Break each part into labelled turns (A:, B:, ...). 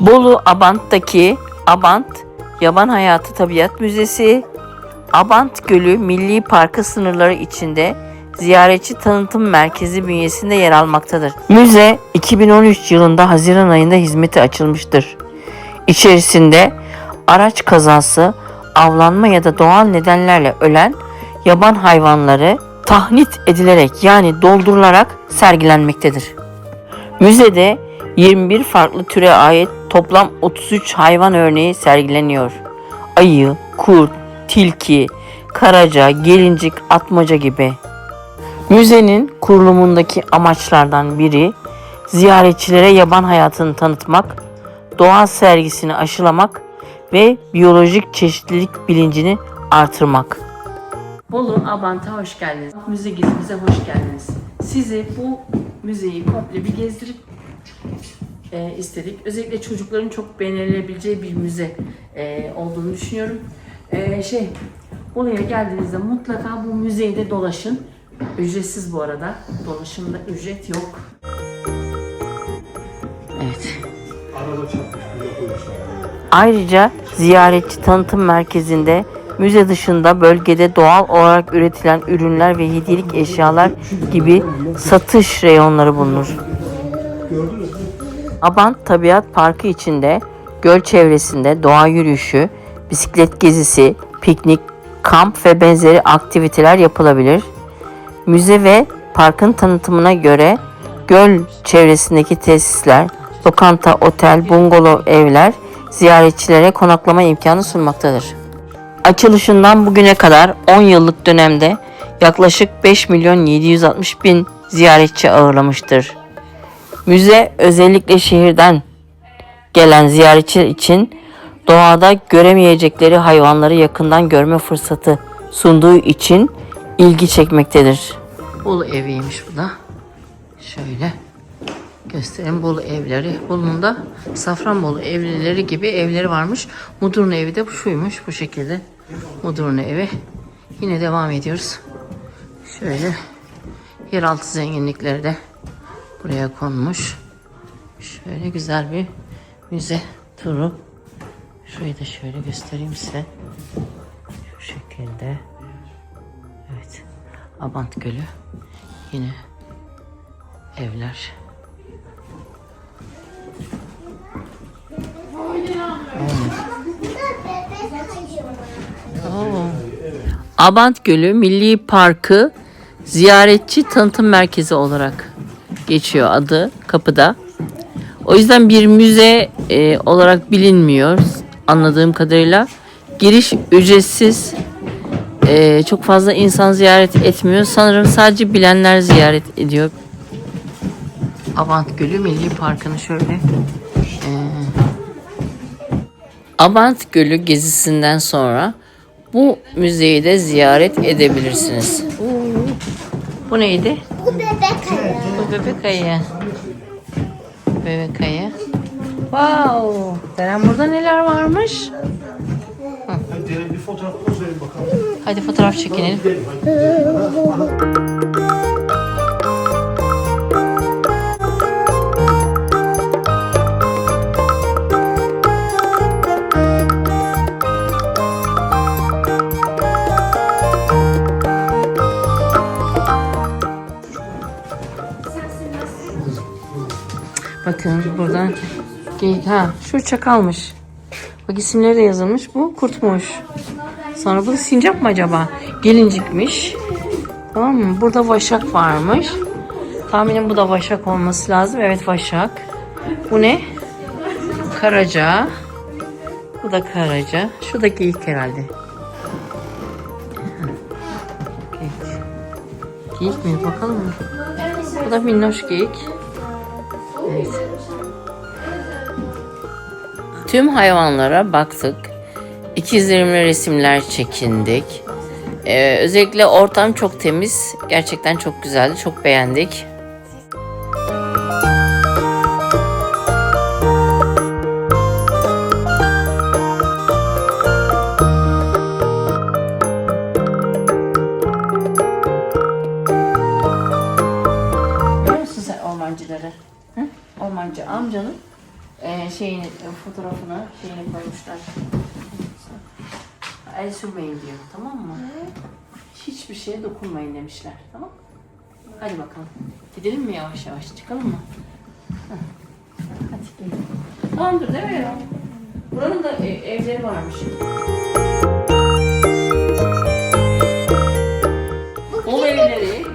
A: Bolu Abant'taki Abant Yaban Hayatı Tabiat Müzesi, Abant Gölü Milli Parkı sınırları içinde ziyaretçi tanıtım merkezi bünyesinde yer almaktadır. Müze 2013 yılında Haziran ayında hizmete açılmıştır. İçerisinde araç kazası, avlanma ya da doğal nedenlerle ölen yaban hayvanları tahnit edilerek yani doldurularak sergilenmektedir. Müzede 21 farklı türe ait toplam 33 hayvan örneği sergileniyor. Ayı, kurt, tilki, karaca, gelincik, atmaca gibi. Müzenin kurulumundaki amaçlardan biri ziyaretçilere yaban hayatını tanıtmak, doğa sergisini aşılamak ve biyolojik çeşitlilik bilincini artırmak. Bolu Abant'a hoş geldiniz. Müze gezimize hoş geldiniz. Size bu müzeyi komple bir gezdirip e, istedik. Özellikle çocukların çok beğenilebileceği bir müze e, olduğunu düşünüyorum. E, şey, Bolu'ya geldiğinizde mutlaka bu müzeyi de dolaşın. Ücretsiz bu arada. Dolaşımda ücret yok. Evet. Ayrıca ziyaretçi tanıtım merkezinde müze dışında bölgede doğal olarak üretilen ürünler ve hediyelik eşyalar gibi satış reyonları bulunur. Abant Tabiat Parkı içinde göl çevresinde doğa yürüyüşü, bisiklet gezisi, piknik, kamp ve benzeri aktiviteler yapılabilir. Müze ve parkın tanıtımına göre göl çevresindeki tesisler, lokanta, otel, bungalov evler ziyaretçilere konaklama imkanı sunmaktadır. Açılışından bugüne kadar 10 yıllık dönemde yaklaşık 5 milyon 760 bin ziyaretçi ağırlamıştır. Müze özellikle şehirden gelen ziyaretçi için doğada göremeyecekleri hayvanları yakından görme fırsatı sunduğu için ilgi çekmektedir. Bolu eviymiş bu da. Şöyle göstereyim Bolu evleri. Bolu'nun da Safranbolu evlileri gibi evleri varmış. Mudurnu evi de şuymuş bu şekilde. Mudurnu evi. Yine devam ediyoruz. Şöyle yeraltı zenginlikleri de buraya konmuş. Şöyle güzel bir müze turu. Şurayı da şöyle göstereyim size. Şu şekilde. Evet. Abant Gölü. Yine evler. Abant Gölü Milli Parkı ziyaretçi tanıtım merkezi olarak geçiyor adı kapıda. O yüzden bir müze e, olarak bilinmiyor anladığım kadarıyla. Giriş ücretsiz. E, çok fazla insan ziyaret etmiyor. Sanırım sadece bilenler ziyaret ediyor. Abant Gölü Milli Parkı'nı şöyle e, Abant Gölü gezisinden sonra bu müzeyi de ziyaret edebilirsiniz. Bu neydi?
B: Bu bebek ayağı.
A: Bu bebek ayı. Bebek ayı. Wow. Deren burada neler varmış?
C: Hadi bir fotoğraf.
A: Hadi fotoğraf çekinelim. Bakın buradan ha şu çakalmış. Bak isimleri de yazılmış. Bu kurtmuş. Sonra bu da sincap mı acaba? Gelincikmiş. Tamam mı? Burada vaşak varmış. Tahminim bu da vaşak olması lazım. Evet vaşak. Bu ne? Karaca. Bu da karaca. Şu da geyik herhalde. Geyik. Geyik mi? Bakalım mı? Bu da minnoş geyik. Evet. Tüm hayvanlara baktık. İkizlerimle resimler çekindik. Ee, özellikle ortam çok temiz. Gerçekten çok güzeldi. Çok beğendik. Ormancıları? Hı? Ormancı amcanın e, şeyini fotoğrafını şeyini koymuşlar. El sürmeyin diyor tamam mı? Hiçbir şeye dokunmayın demişler tamam Hadi bakalım. Gidelim mi yavaş yavaş çıkalım mı? Heh. Hadi gidelim. Tamamdır değil mi ya? Buranın da e, evleri varmış. Bol evleri,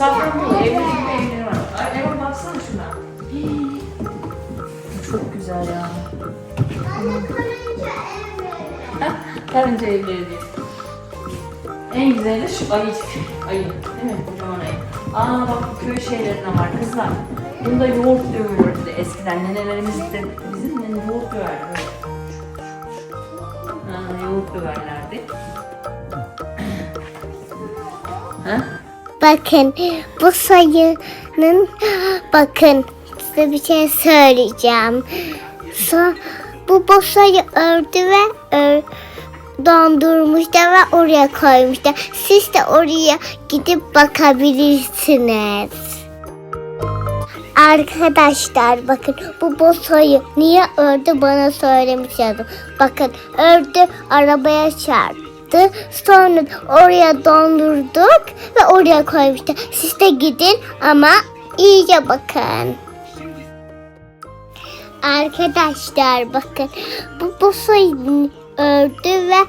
A: Yani, Safranbolu evleri gibi evleri var. Ay, Eva baksana şuna. Çok güzel ya. Hah, Karınca evleri diyor. En güzeli şu ayıcık. Ayı. Değil mi? Kocaman ayı. Aa bak bu köy şeylerine var kızlar. Bunda yoğurt dövülürdü eskiden. Nenelerimiz de bizim yoğurt döverdi. Ha, yoğurt döverlerdi.
B: Bakın bu sayının bakın size bir şey söyleyeceğim. So, bu bosayı ördü ve ör, dondurmuşlar ve oraya koymuşlar. Siz de oraya gidip bakabilirsiniz. Arkadaşlar bakın bu bosayı niye ördü bana söylemiş yazdım. Bakın ördü arabaya çarptı. Sonra oraya dondurduk ve oraya koymuştu. Siz de gidin ama iyice bakın. Arkadaşlar bakın bu bosayı ördü ve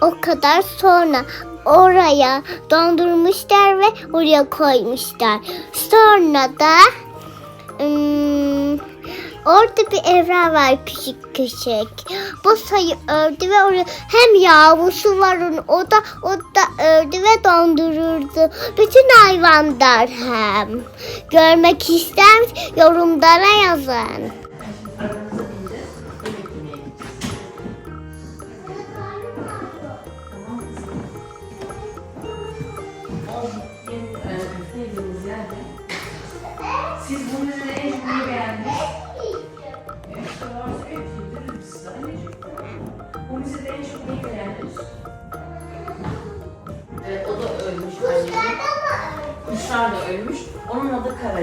B: o kadar sonra oraya dondurmuşlar ve oraya koymuşlar. Sonra da Hmm, orada bir evren var küçük küçük. Bu sayı ördü ve orada hem yavrusu var onun. O da o da ördü ve dondururdu. Bütün hayvanlar hem. Görmek ister? Yorumlara yazın.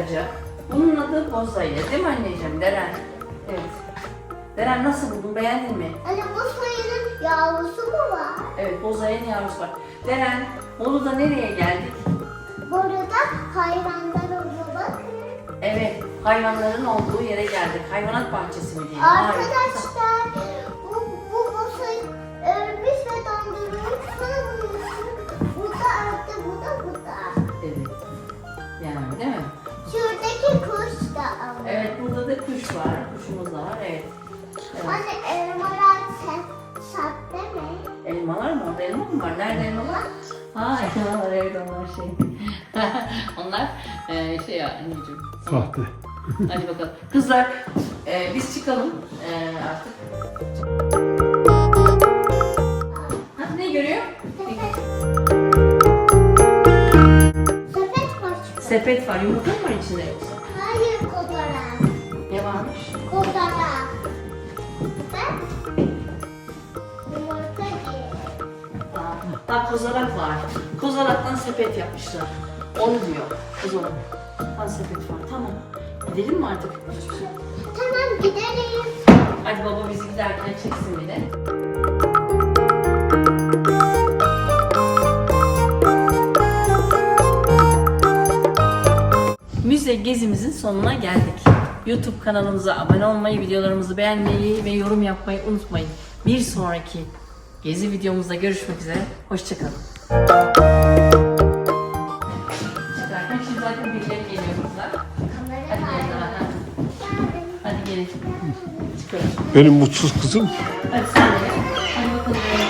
A: Karaca. Bunun adı Bozayı. Değil mi anneciğim? Deren. Evet. Deren nasıl buldun? Beğendin mi?
B: Hani bu sayının yavrusu mu var?
A: Evet, Bozayı'nın yavrusu var. Deren, Bolu'da nereye geldik?
B: Burada hayvanlar oluyor bakın.
A: Evet, hayvanların olduğu yere geldik. Hayvanat bahçesi mi diyelim?
B: Arkadaşlar bu bu bu sayı örmüş ve dondurulmuş. Elmalar
A: evet onlar şey. onlar e, şey ya anneciğim.
C: Sahte.
A: Hadi bakalım. Kızlar e, biz çıkalım e, artık. Ha, ne görüyor?
B: Sepet var.
A: Sepet var. Yumurta mı var içinde yoksa?
B: Hayır fotoğraf.
A: Ne varmış?
B: Fotoğraf. Bak.
A: Aa, Ha kozalak var. Kozalaktan sepet yapmışlar. Onu diyor. Kozalak. Ha sepet var. Tamam. Gidelim mi artık?
B: Tamam gidelim.
A: Hadi baba bizi giderken çeksin de. Müze gezimizin sonuna geldik. YouTube kanalımıza abone olmayı, videolarımızı beğenmeyi ve yorum yapmayı unutmayın. Bir sonraki gezi videomuzda görüşmek üzere. Hoşçakalın. Çıkarken şimdi zaten birileri geliyor kızlar. Hadi gelin. ha. Hadi gelin. Çıkıyoruz.
C: Benim mutsuz kızım
A: Hadi sen de. Hadi bakalım.